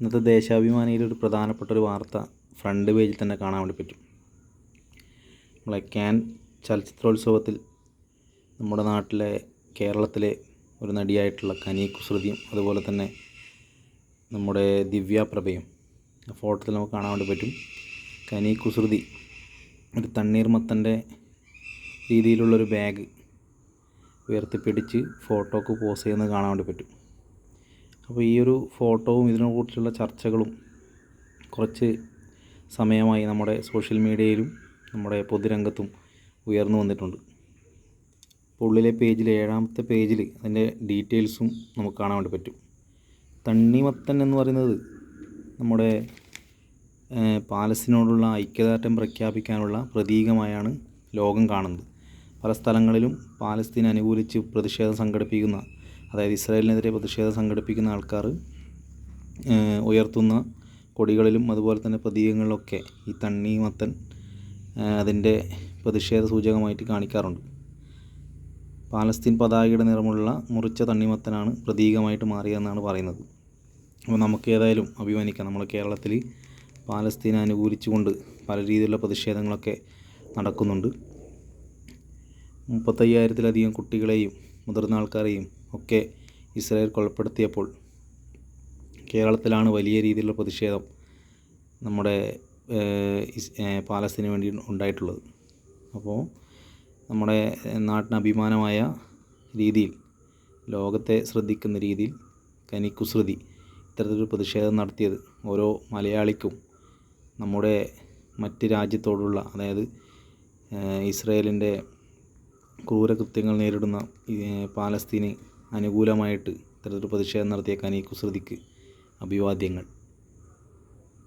ഇന്നത്തെ ദേശാഭിമാനിയിൽ ഒരു പ്രധാനപ്പെട്ട ഒരു വാർത്ത ഫ്രണ്ട് പേജിൽ തന്നെ കാണാൻ വേണ്ടി പറ്റും. നമ്മളെ ക്യാൻ ചലച്ചിത്രോത്സവത്തിൽ നമ്മുടെ നാട്ടിലെ കേരളത്തിലെ ഒരു നടിയായിട്ടുള്ള കനി കുസൃതിയും അതുപോലെ തന്നെ നമ്മുടെ ദിവ്യ പ്രഭയും ഫോട്ടോത്തിൽ നമുക്ക് കാണാൻ വേണ്ടി പറ്റും. കനി കുസൃതി ഒരു തണ്ണീർമത്തന്റെ രീതിയിലുള്ളൊരു ബാഗ് ഉയർത്തിപ്പിടിച്ച് ഫോട്ടോക്ക് പോസ് ചെയ്യുന്നത് കാണാൻ വേണ്ടി പറ്റും. അപ്പോൾ ഈ ഒരു ഫോട്ടോവും ഇതിനെക്കുറിച്ചുള്ള ചർച്ചകളും കുറച്ച് സമയമായി നമ്മുടെ സോഷ്യൽ മീഡിയയിലും നമ്മുടെ പൊതുരംഗത്തും ഉയർന്നു വന്നിട്ടുണ്ട്. ഉള്ളിലെ പേജിൽ ഏഴാമത്തെ പേജിൽ അതിന്റെ ഡീറ്റെയിൽസും നമുക്ക് കാണാൻ വേണ്ടി പറ്റും. തണ്ണിമത്തൻ എന്ന് പറയുന്നത് നമ്മുടെ പാലസിനോടുള്ള ഐക്യദാർഢ്യം പ്രഖ്യാപിക്കാനുള്ള പ്രതീകമായാണ് ലോകം കാണുന്നത്. പല സ്ഥലങ്ങളിലും പാലസ്തീൻ അനുകൂലിച്ച് പ്രതിഷേധം സംഘടിപ്പിക്കുന്ന അതായത് ഇസ്രായേലിനെതിരെ പ്രതിഷേധം സംഘടിപ്പിക്കുന്ന ആൾക്കാർ ഉയർത്തുന്ന കൊടികളിലും അതുപോലെ തന്നെ പ്രതീകങ്ങളിലൊക്കെ ഈ തണ്ണിമത്തൻ മത്തൻ അതിന്റെ പ്രതിഷേധ സൂചകമായിട്ട് കാണിക്കാറുണ്ട്. പാലസ്തീൻ പതാകയുടെ നിറമുള്ള മുറിച്ച തണ്ണിമത്തനാണ് പ്രതീകമായിട്ട് മാറിയതെന്നാണ് പറയുന്നത്. അപ്പോൾ നമുക്ക് ഏതായാലും അഭിമാനിക്കാം. നമ്മുടെ കേരളത്തിൽ പാലസ്തീനെ അനുകൂലിച്ചുകൊണ്ട് പല രീതിയിലുള്ള പ്രതിഷേധങ്ങളൊക്കെ നടക്കുന്നുണ്ട്. മുപ്പത്തയ്യായിരത്തിലധികം കുട്ടികളെയും മുതിർന്ന ആൾക്കാരെയും ഒക്കെ ഇസ്രായേൽ കൊലപ്പെടുത്തിയപ്പോൾ കേരളത്തിലാണ് വലിയ രീതിയിലുള്ള പ്രതിഷേധം നമ്മുടെ പാലസ്തീന് വേണ്ടി ഉണ്ടായിട്ടുള്ളത്. അപ്പോൾ നമ്മുടെ നാട്ടിന് അഭിമാനമായ രീതിയിൽ ലോകത്തെ ശ്രദ്ധിക്കുന്ന രീതിയിൽ കനിക്കുസൃതി ഇത്തരത്തിലൊരു പ്രതിഷേധം നടത്തിയത് ഓരോ മലയാളിക്കും നമ്മുടെ മറ്റ് രാജ്യത്തോടുള്ള അതായത് ഇസ്രയേലിന്റെ ക്രൂരകൃത്യങ്ങൾ നേരിടുന്ന പാലസ്തീന് അനുകൂലമായിട്ട് ഇത്തരത്തിൽ പ്രതിഷേധം നടത്തിയ ഈ കുസൃതിക്ക് അഭിവാദ്യങ്ങൾ.